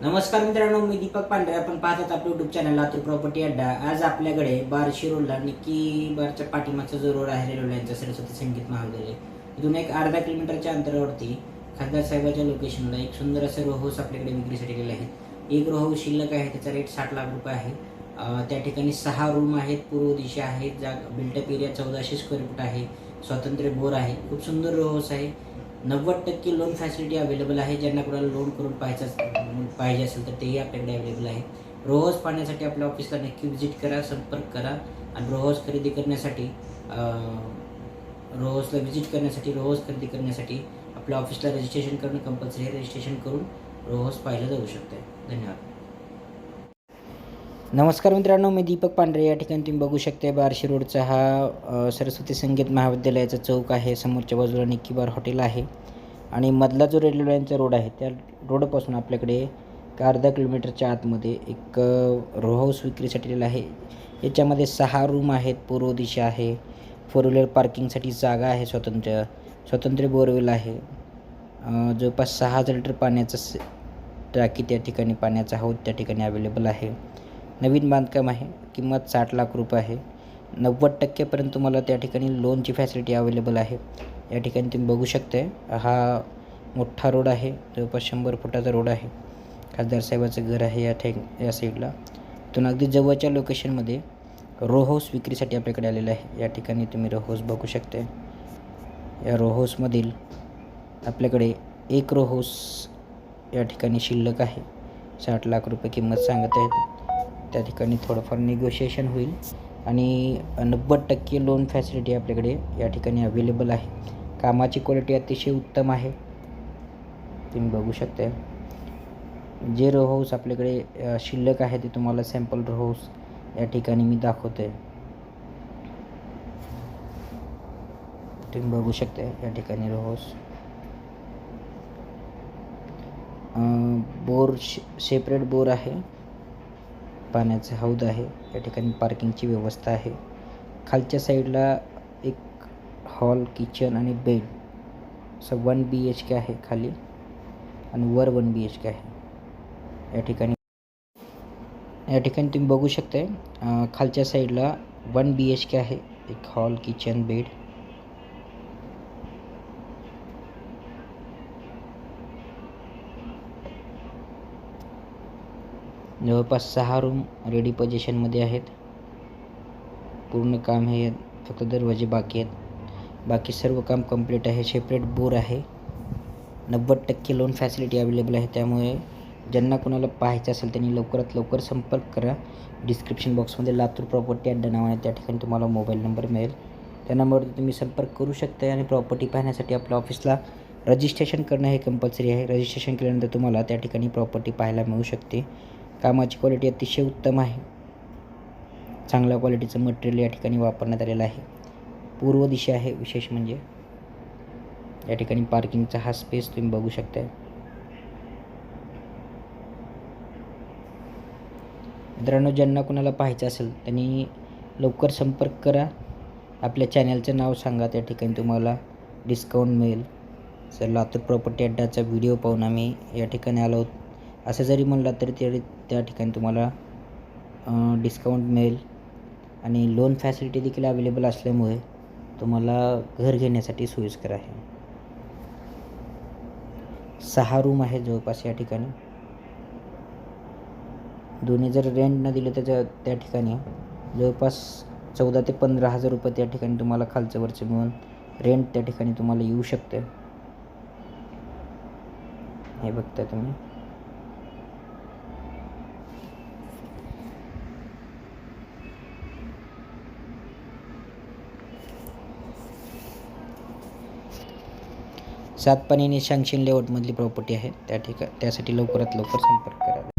नमस्कार मित्रांनो मी दीपक पांढरे. आपण पाहतात आपलं युट्यूब चॅनल लातूर प्रॉपर्टी अड्डा आज आपल्याकडे बार्शी रोडला निक्की बारच्या पाठीमागचा जो रोड आहे रेल्वे लाईनचा सरस्वती संगीत महाविद्यालय. इथून एक अर्धा किलोमीटरच्या अंतरावरती खासदार साहेबाच्या लोकेशनला एक सुंदर असे रो हाऊस आपल्याकडे विक्रीसाठी गेले आहेत एक रो हाऊस शिल्लक आहे त्याचा रेट साठ लाख रुपये आहे. त्या ठिकाणी सहा रूम आहेत पूर्व दिशा आहेत जा बिल्टअप एरिया चौदाशे स्क्वेअर फूट आहे. स्वातंत्र्य बोर आहे. खूप सुंदर रो हाऊस आहे. नव्वद टक्के लोन फॅसिलिटी अवेलेबल आहे ज्यांना कोणाला लोन करून पाहायचं पाहिजे असेल तर तेही आपल्याकडे अवेलेबल आहे. रोहज पाहण्यासाठी आपल्या ऑफिसला नक्की व्हिजिट करा संपर्क करा. आणि रोहज खरेदी करण्यासाठी रोहजला व्हिजिट करण्यासाठी रोहज खरेदी करण्यासाठी आपल्या ऑफिसला रजिस्ट्रेशन करणं कंपल्सरी आहे. रजिस्ट्रेशन करून रोहज पाहिलं जाऊ शकतं धन्यवाद. नमस्कार मित्रांनो मी दीपक पांढरे या ठिकाणी तुम्ही बघू शकता बार्शी रोडचा हा सरस्वती संगीत महाविद्यालयाचा चौक आहे. समोरच्या बाजूला निक्की बार हॉटेल आहे आणि मधला जो रेल्वे लाईनचा रोड आहे त्या रोडपासून आपल्याकडे एक अर्धा किलोमीटरच्या आतमध्ये एक रो हाऊस विक्रीसाठी दिलेला आहे. याच्यामध्ये सहा रूम आहेत पूर्व दिशा आहे फोर व्हीलर पार्किंगसाठी जागा आहे स्वतंत्र स्वतंत्र बोरवेल आहे. जवळपास सहा हजार लिटर पाण्याचा स- टाकी त्या ठिकाणी पाण्याचा हौद त्या ठिकाणी अवेलेबल आहे. नवीन बांधकाम आहे किंमत साठ लाख रुपये आहे. नव्वद टक्केपर्यंत तुम्हाला त्या ठिकाणी लोनची फॅसिलिटी अवेलेबल आहे. या ठिकाणी तुम्ही बघू शकताय हा मोठा रोड आहे जवळपास शंभर फुटाचा रोड आहे. खासदार साहेबाचं घर आहे या ठे या साईडला इथून अगदी जवळच्या लोकेशनमध्ये रो हाऊस विक्रीसाठी आपल्याकडे आलेलं आहे. या ठिकाणी तुम्ही रो हाऊस बघू शकताय. या रो हाऊसमधील आपल्याकडे एक रो हाऊस या ठिकाणी शिल्लक आहे. साठ लाख रुपये किंमत सांगत आहेत. त्या ठिकाणी थोडंफार निगोशिएशन होईल. आणि नव्वद टक्के लोन फॅसिलिटी आपल्याकडे या ठिकाणी अवेलेबल आहे. कामाची क्वालिटी अतिशय उत्तम आहे. तुम्ही बघू शकता जे रो हाऊस आपल्याकडे शिल्लक आहे ते तुम्हाला सॅम्पल रो हाऊस या ठिकाणी मी दाखवतो आहे तुम्ही बघू शकता या ठिकाणी row house bore separate bore आहे. पाण्याचा हौद आहे. या ठिकाणी पार्किंगची व्यवस्था आहे. खालच्या साईडला एक हॉल किचन आणि बेड असं वन बी एच के आहे खाली आणि वर वन बी एच के आहे. या ठिकाणी या ठिकाणी तुम्ही बघू शकताय खालच्या साईडला वन बी एच के आहे. एक हॉल किचन बेड जवळपास सहा रूम रेडी पोजिशनमध्ये आहेत. पूर्ण काम हे फक्त दरवाजे बाकी आहेत. बाकी सर्व काम कंप्लीट आहे. सेपरेट बोर आहे. नव्वद टक्के लोन फॅसिलिटी अवेलेबल आहे. त्यामुळे ज्यांना कोणाला पाहायचं असेल त्यांनी लवकरात लवकर संपर्क करा. डिस्क्रिप्शन बॉक्समध्ये लातूर प्रॉपर्टी अड्डा नाव आहे. त्या ठिकाणी तुम्हाला मोबाईल नंबर मिळेल. त्या नंबरवर तुम्ही संपर्क करू शकता आणि प्रॉपर्टी पाहण्यासाठी आपल्या ऑफिसला रजिस्ट्रेशन करणं हे कंपल्सरी आहे. रजिस्ट्रेशन केल्यानंतर तुम्हाला त्या ठिकाणी प्रॉपर्टी पाहायला मिळू शकते. कामाची क्वालिटी अतिशय उत्तम आहे. चांगल्या क्वालिटीचं मटेरियल या ठिकाणी वापरण्यात आलेलं आहे. पूर्व दिशा आहे विशेष म्हणजे. या ठिकाणी पार्किंगचा हा स्पेस तुम्ही बघू शकता मित्रांनो ज्यांना कोणाला पाहायचं असेल त्यांनी लवकर संपर्क करा. आपल्या चॅनलचं नाव सांगा त्या ठिकाणी तुम्हाला डिस्काउंट मिळेल. सर लातूर प्रॉपर्टी अड्डाचा व्हिडिओ पाहून आम्ही या ठिकाणी आलो आहोत. असं जरी म्हणलं तरी तरी त्या ठिकाणी तुम्हाला डिस्काउंट मिळेल. आणि लोन फॅसिलिटी देखील अवेलेबल असल्यामुळे तुम्हाला घर घेण्यासाठी सोयीस्कर आहे. सहा रूम आहे जवळपास या ठिकाणी. दोन्ही जर रेंट न दिले तर त्या ठिकाणी जवळपास चौदा ते पंधरा हजार रुपये त्या ठिकाणी तुम्हाला खालचं वरचं मिळून रेंट त्या ठिकाणी तुम्हाला येऊ शकते हे बघता तुम्ही. सातपाणी आणि शांगशीन लेआउटमधली प्रॉपर्टी आहे. त्या ठिका त्यासाठी लवकरात लवकर संपर्क करा.